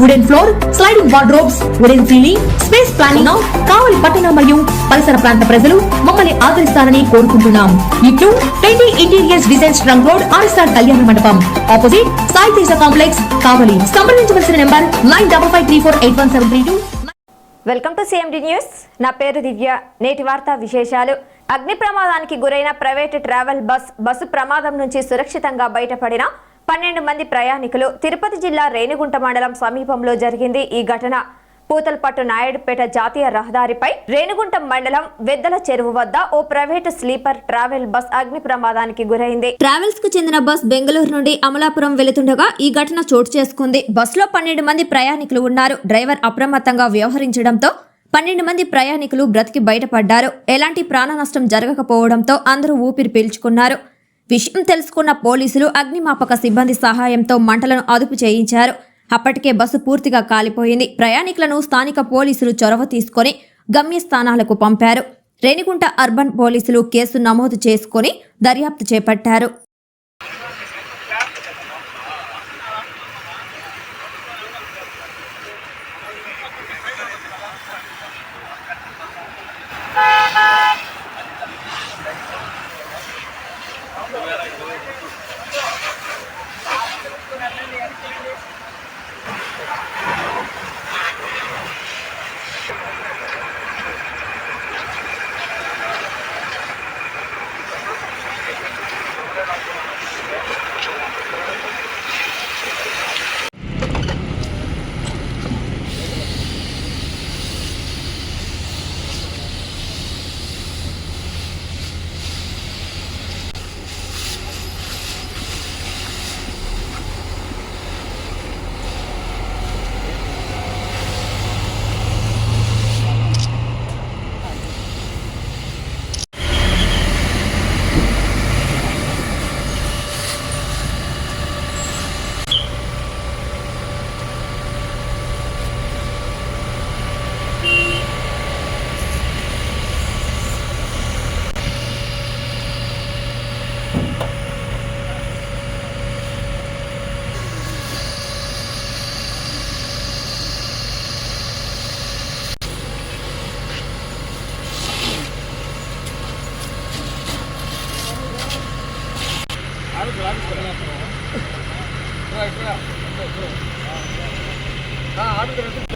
wooden floor sliding wardrobes wooden ceiling space planning Kavali పట్టణ మరియు పరిసర ప్రాంత ప్రజలు మమ్మల్ని ఆదరిస్తారని కోరుకుంటున్నాం. ఇట్లు twenty interiors designs trunk road RSR Kalyana Mandapam. Opposite Sai Teja complex Kavali. సంప్రదించవలసిన number nine double five three four eight one seven three two. Welcome to CMD news నా పేరు దివ్య. నేటి వార్తా విశేషాలు. అగ్ని ప్రమాదానికి గురైన ప్రైవేటు ట్రావెల్ బస్ బస్సు ప్రమాదం నుంచి సురక్షితంగా బయటపడిన పన్నెండు మంది ప్రయాణికులు తిరుపతి జిల్లా రేణిగుంట మండలం సమీపంలో జరిగింది ఈ ఘటన. పూతలపట్టు నాయుడుపేట జాతీయ రహదారిపై రేణిగుంట మండలం వెద్దల చెరువు వద్ద ఓ ప్రైవేటు స్లీపర్ ట్రావెల్ బస్ అగ్ని ప్రమాదానికి గురైంది. ట్రావెల్స్కు చెందిన బస్ బెంగళూరు నుండి అమలాపురం వెళుతుండగా ఈ ఘటన చోటు చేసుకుంది. బస్సులో పన్నెండు మంది ప్రయాణికులు ఉన్నారు. డ్రైవర్ అప్రమత్తంగా వ్యవహరించడంతో పన్నెండు మంది ప్రయాణికులు బ్రతికి బయటపడ్డారు. ఎలాంటి ప్రాణ నష్టం జరగకపోవడంతో అందరూ ఊపిరి పీల్చుకున్నారు. విషయం తెలుసుకున్న పోలీసులు అగ్నిమాపక సిబ్బంది సహాయంతో మంటలను అదుపు చేయించారు. అప్పటికే బస్సు పూర్తిగా కాలిపోయింది. ప్రయాణికులను స్థానిక పోలీసులు చొరవ తీసుకొని గమ్యస్థానాలకు పంపారు. రేణిగుంట అర్బన్ పోలీసులు కేసు నమోదు చేసుకొని దర్యాప్తు చేపట్టారు. ஆடுக்கு ஆடுக்கு ஆடுக்கு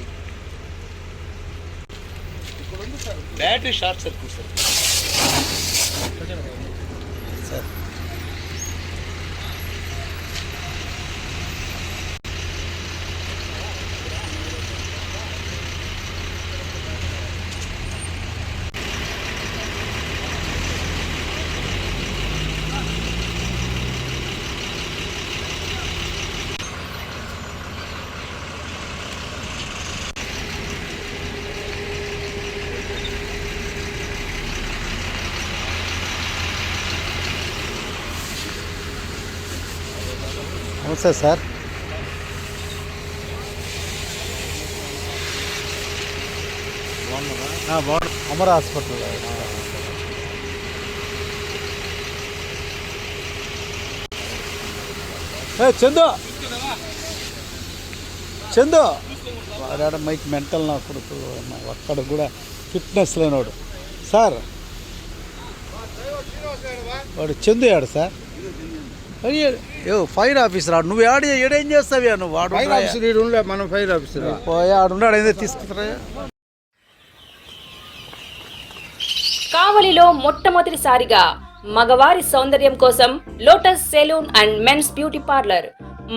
battery short circuit sir. Sir. నమస్తే సార్. అమర హాస్పిటల్ ఏ చందు! చందు! వాడాడ మైక్ మెంటల్ నా కొడుకు ఒక్కడ కూడా ఫిట్నెస్ లేనివాడు సార్ వాడు చందు ఆడు సార్? ఫైర్ ఆఫీసర్ ఆడు. నువ్వు ఆడి ఏడేం చేస్తావా నువ్వు వాడు ఫైర్ ఆఫీసర్ ఈడు ఉండలే మనం ఫైర్ ఆఫీసర్ ఆడున్నాడు ఏదో తీసుకురా కావలిలో మొట్టమొదటిసారిగా మగవారి సౌందర్యం కోసం lotus salon and men's beauty parlour.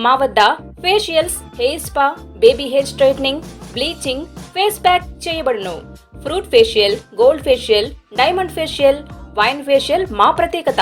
మా వద్ద facials hair spa baby hair straightening bleaching face pack చేయబడును. Fruit facial gold facial diamond facial wine facial మా ప్రత్యేకత.